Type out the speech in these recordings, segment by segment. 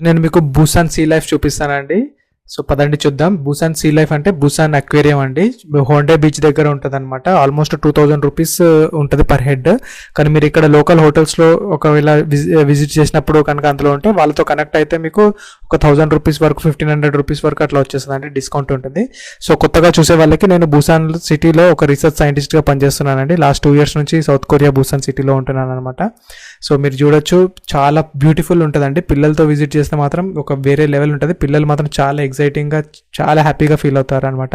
నేను మీకు Busan sea life చూపిస్తానండి. సో పదండి చూద్దాం. బుసాన్ సీ లైఫ్ అంటే బుసాన్ అక్వేరియం అండి. హోండే బీచ్ దగ్గర ఉంటుంది అనమాట ఆల్మోస్ట్ టూ థౌజండ్ రూపీస్ ఉంటుంది పర్ హెడ్. కానీ మీరు ఇక్కడ లోకల్ హోటల్స్లో ఒకవేళ విజిట్ చేసినప్పుడు కనుక అందులో ఉంటే వాళ్ళతో కనెక్ట్ అయితే మీకు ఒక థౌజండ్ రూపీస్ వరకు ఫిఫ్టీన్ హండ్రెడ్ రూపీస్ వరకు అట్లా వచ్చేస్తుంది అంటే డిస్కౌంట్ ఉంటుంది. సో కొత్తగా చూసే వాళ్ళకి నేను బుసాన్ సిటీలో ఒక రీసెర్చ్ సైంటిస్ట్గా పనిచేస్తున్నానండి. లాస్ట్ టూ ఇయర్స్ నుంచి సౌత్ కొరియా బుసాన్ సిటీలో ఉంటున్నాను అనమాట సో మీరు చూడొచ్చు చాలా బ్యూటిఫుల్ ఉంటుందండి. పిల్లలతో విజిట్ చేస్తే మాత్రం ఒక వేరే లెవెల్ ఉంటుంది. పిల్లలు మాత్రం చాలా ఎగ్జైటింగ్గా చాలా హ్యాపీగా ఫీల్ అవుతారు అనమాట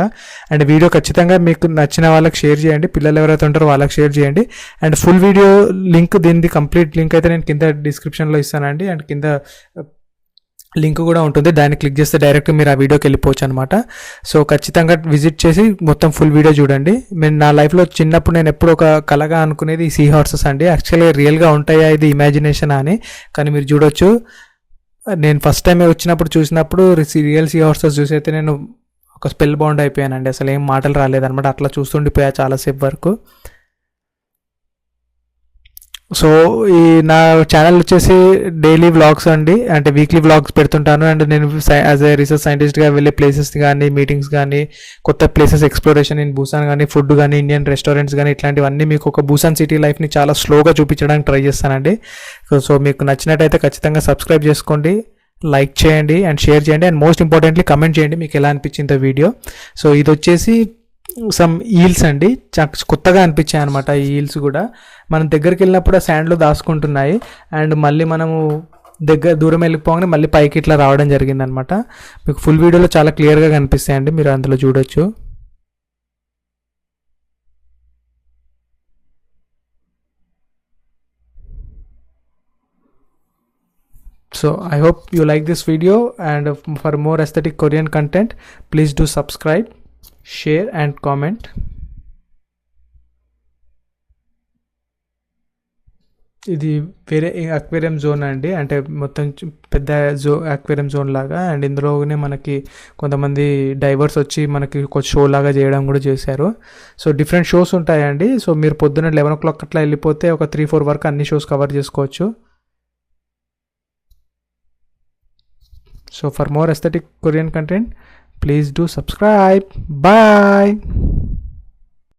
అండ్ వీడియో ఖచ్చితంగా మీకు నచ్చిన వాళ్ళకి షేర్ చేయండి. పిల్లలు ఎవరైతే ఉంటారో వాళ్ళకి షేర్ చేయండి. అండ్ ఫుల్ వీడియో లింక్ దీనిది కంప్లీట్ లింక్ అయితే నేను కింద డిస్క్రిప్షన్లో ఇస్తానండి. అండ్ కింద uh, లింక్ కూడా ఉంటుంది. దాన్ని క్లిక్ చేస్తే డైరెక్ట్ మీరు ఆ వీడియోకి వెళ్ళిపోవచ్చు అనమాట సో ఖచ్చితంగా విజిట్ చేసి మొత్తం ఫుల్ వీడియో చూడండి. నేను నా లైఫ్లో చిన్నప్పుడు నేను ఎప్పుడు ఒక కలగా అనుకునేది సీ హార్సెస్ అండి. యాక్చువల్గా రియల్గా ఉంటాయా ఇది ఇమాజినేషన్ అని. కానీ మీరు చూడొచ్చు. నేను ఫస్ట్ టైం వచ్చినప్పుడు చూసినప్పుడు సీరియల్ సీ హార్సెస్ చూసి అయితే నేను ఒక స్పెల్ బౌండ్ అయిపోయానండి. అసలు ఏం మాటలు రాలేదనమాట అట్లా చూస్తుండిపోయా చాలాసేపు వరకు. సో ఈ నా ఛానల్ వచ్చేసి డైలీ వ్లాగ్స్ అండి. అంటే వీక్లీ వ్లాగ్స్ పెడుతుంటాను. అండ్ నేను యాజ్ ఏ రీసెర్చ్ సైంటిస్ట్గా వెళ్ళే ప్లేసెస్ కానీ మీటింగ్స్ కానీ కొత్త ప్లేసెస్ ఎక్స్ప్లోరేషన్ ఇన్ భూసాన్ కానీ ఫుడ్ కానీ ఇండియన్ రెస్టారెంట్స్ కానీ ఇట్లాంటివన్నీ మీకు ఒక భూసాన్ సిటీ లైఫ్ని చాలా స్లోగా చూపించడానికి ట్రై చేస్తానండి. సో మీకు నచ్చినట్టయితే ఖచ్చితంగా సబ్స్క్రైబ్ చేసుకోండి లైక్ చేయండి అండ్ షేర్ చేయండి అండ్ మోస్ట్ ఇంపార్టెంట్లీ కమెంట్ చేయండి మీకు ఎలా అనిపించింది వీడియో సో ఇది వచ్చేసి సమ్ ఈల్స్ అండి. కొత్తగా అనిపించాయి అనమాట ఈ ఈల్స్ కూడా. మనం దగ్గరికి వెళ్ళినప్పుడు ఆ శాండ్లో దాచుకుంటున్నాయి. అండ్ మళ్ళీ మనము దగ్గర దూరం వెళ్ళిపోగానే మళ్ళీ పైకి ఇట్లా రావడం జరిగిందనమాట మీకు ఫుల్ వీడియోలో చాలా క్లియర్గా కనిపిస్తాయండి. మీరు అందులో చూడొచ్చు. So I hope you like this video and for more aesthetic Korean content please do subscribe share and comment. ఇది వేరే అక్వేరియం జోన్ అండి. అంటే మొత్తం పెద్ద జో అక్వేరియం జోన్ లాగా. అండ్ ఇందులోనే మనకి కొంతమంది డైవర్స్ వచ్చి మనకి ఒక షో లాగా చేయడం కూడా చేశారు. సో డిఫరెంట్ షోస్ ఉంటాయండి. సో మీరు పొద్దున్న లెవెన్ ఓ క్లాక్ అట్లా వెళ్ళిపోతే ఒక త్రీ ఫోర్ వరకు అన్ని షోస్ కవర్ చేసుకోవచ్చు. So for more aesthetic Korean content please do subscribe. Bye.